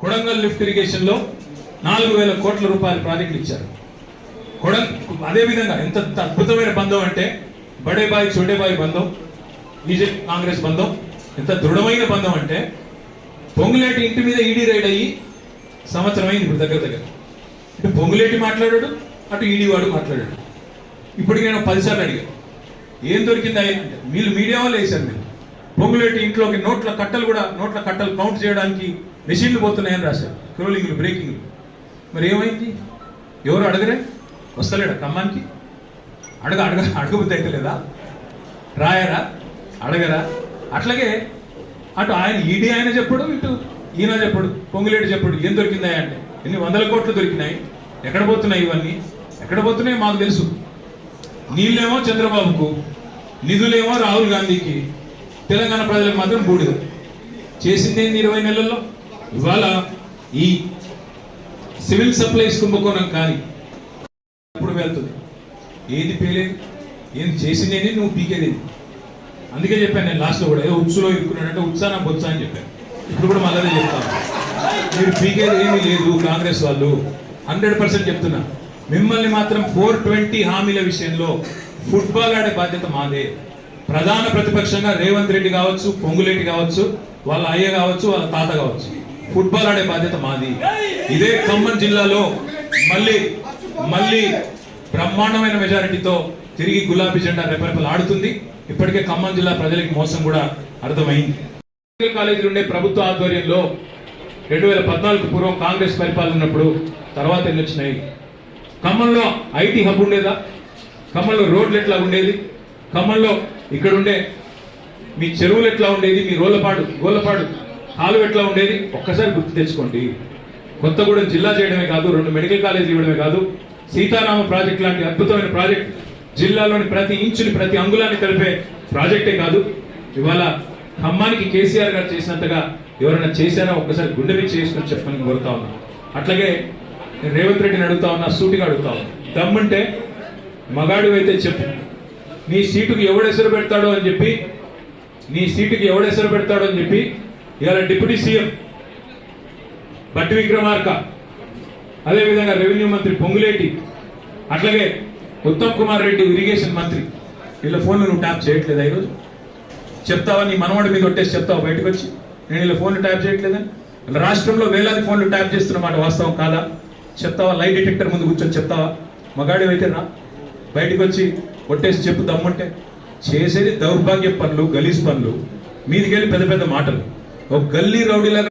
Kodangal lift ఇరిగేషన్లో నాలుగు వేల కోట్ల రూపాయల ప్రాజెక్టులు ఇచ్చారు. కొడం అదేవిధంగా ఎంత అద్భుతమైన బంధం అంటే బడేబాయి చోటేబాయి బంధం బీజేపీ కాంగ్రెస్ బంధం ఎంత దృఢమైన బంధం అంటే పొంగులేటి ఇంటి మీద ఈడీ రైడ్ అయ్యి సంవత్సరం అయింది ఇప్పుడు దగ్గర దగ్గర. ఇటు పొంగులేటి మాట్లాడాడు అటు ఈడీ వాడు మాట్లాడాడు. ఇప్పుడు నేను పదిసార్లు అడిగాను. ఏం దొరికిందా అంటే వీళ్ళు మీడియా వాళ్ళు వేశారు మీరు. పొంగులేటి ఇంట్లోకి నోట్ల కట్టలు కూడా నోట్ల కట్టలు కౌంట్ చేయడానికి మెషిన్లు పోతున్నాయని రాశారు. క్రోలింగ్లు బ్రేకింగ్లు. మరి ఏమైంది? ఎవరు అడగరే? వస్తలేడా ఖమ్మానికి? అడగ అడగ అడగబుద్ధి అయితే లేదా? రాయరా? అడగరా? అట్లాగే అటు ఆయన ఈడీ ఆయన చెప్పడు ఇటు ఈయన చెప్పడు పొంగులేటి చెప్పడు. ఏం దొరికిందాయి అంటే? ఎన్ని వందల కోట్లు దొరికినాయి? ఎక్కడ పోతున్నాయి ఇవన్నీ? ఎక్కడ పోతున్నాయి మాకు తెలుసు. నీళ్ళేమో చంద్రబాబుకు నిధులేమో రాహుల్ గాంధీకి తెలంగాణ ప్రజలకు మాత్రం బూడిద. చేసింది ఏంది ఇరవై నెలల్లో? ఇవాళ ఈ సివిల్ సప్లైస్ కుంభకోణం కానీ ఇప్పుడు వెళ్తుంది. ఏది పేలేదు? ఏది చేసింది నువ్వు పీకేది అందుకే చెప్పాను నేను లాస్ట్లో కూడా. ఏదో ఉత్సులో ఇరుక్కున్నాడంటే ఉత్సాహం బొత్సా అని చెప్పాను. ఇప్పుడు కూడా మళ్ళీ చెప్తాను. మీరు పీకేది ఏమీ లేదు కాంగ్రెస్ వాళ్ళు. హండ్రెడ్ పర్సెంట్ చెప్తున్నా. మిమ్మల్ని మాత్రం ఫోర్ ట్వంటీ హామీల విషయంలో ఫుట్బాల్ ఆడే బాధ్యత మాదే. ప్రధాన ప్రతిపక్షంగా రేవంత్ రెడ్డి కావచ్చు పొంగులేటి కావచ్చు వాళ్ళ అయ్య కావచ్చు వాళ్ళ తాత కావచ్చు. ఫుట్బాల్ ఆడే బాధ్యత మాది. ఇదే ఖమ్మం జిల్లాలో మళ్ళీ మళ్ళీ బ్రహ్మాండమైన మెజారిటీతో తిరిగి గులాబీ జెండా రెపరెపలు ఆడుతుంది ఇప్పటికే ఖమ్మం జిల్లా ప్రజలకి మోసం కూడా అర్థమైంది. మెడికల్ కాలేజీలు ఉండే ప్రభుత్వ ఆధ్వర్యంలో రెండు వేల పద్నాలుగు పూర్వం కాంగ్రెస్ పరిపాలన ఉన్నప్పుడు తర్వాత ఎన్ని వచ్చినాయి? ఖమ్మంలో ఐటీ హబ్ ఉండేదా? ఖమ్మంలో రోడ్లు ఎట్లా ఉండేది? ఖమ్మంలో ఇక్కడ ఉండే మీ చెరువులు ఎట్లా ఉండేది? మీ రోలపాడు గోలపాడు కాలువ ఎట్లా ఉండేది? ఒక్కసారి గుర్తు తెచ్చుకోండి. కొత్తగూడెం జిల్లా చేయడమే కాదు రెండు మెడికల్ కాలేజీలు ఇవ్వడమే కాదు సీతారామ ప్రాజెక్ట్ లాంటి అద్భుతమైన ప్రాజెక్ట్ జిల్లాలోని ప్రతి ఇంచుని ప్రతి అంగుళాన్ని కలిపే ప్రాజెక్టే కాదు. ఇవాళ ఖమ్మానికి కేసీఆర్ గారు చేసినంతగా ఎవరైనా చేశారా? ఒక్కసారి గుండె మీద చేసుకొని చెప్పని కోరుతా ఉన్నా. అట్లాగే నేను రేవంత్ రెడ్డిని అడుగుతా ఉన్నా సూటిగా అడుగుతా ఉన్నా. దమ్ముంటే మగాడు అయితే చెప్పు. నీ సీటుకు ఎవడు ఎసరు పెడతాడో అని చెప్పి నీ సీటుకి ఎవడు ఎసరు పెడతాడో అని చెప్పి ఇవాళ డిప్యూటీ సీఎం బట్టి విక్రమార్క అదేవిధంగా రెవెన్యూ మంత్రి పొంగులేటి అట్లాగే ఉత్తమ్ కుమార్ రెడ్డి ఇరిగేషన్ మంత్రి. వీళ్ళ ఫోన్లు నువ్వు ట్యాప్ చేయట్లేదా ఈరోజు? చెప్తావా? నీ మనవాడి మీద కొట్టేసి చెప్తావా బయటకు వచ్చి నేను ఇలా ఫోన్లు ట్యాప్ చేయట్లేదా? ఇలా రాష్ట్రంలో వేలాది ఫోన్లు ట్యాప్ చేస్తున్నమాట వాస్తవం కాదా? చెప్తావా? లైట్ డిటెక్టర్ ముందు కూర్చొని చెప్తావా? మగాడి అయితే రా. బయటకు వచ్చి కొట్టేసి చెప్పు దమ్ముంటే. చేసేది దౌర్భాగ్య పనులు గలీజ్ పనులు. మీదికెళ్ళి పెద్ద పెద్ద మాటలు. ఒక గల్లీ రౌడీలాగా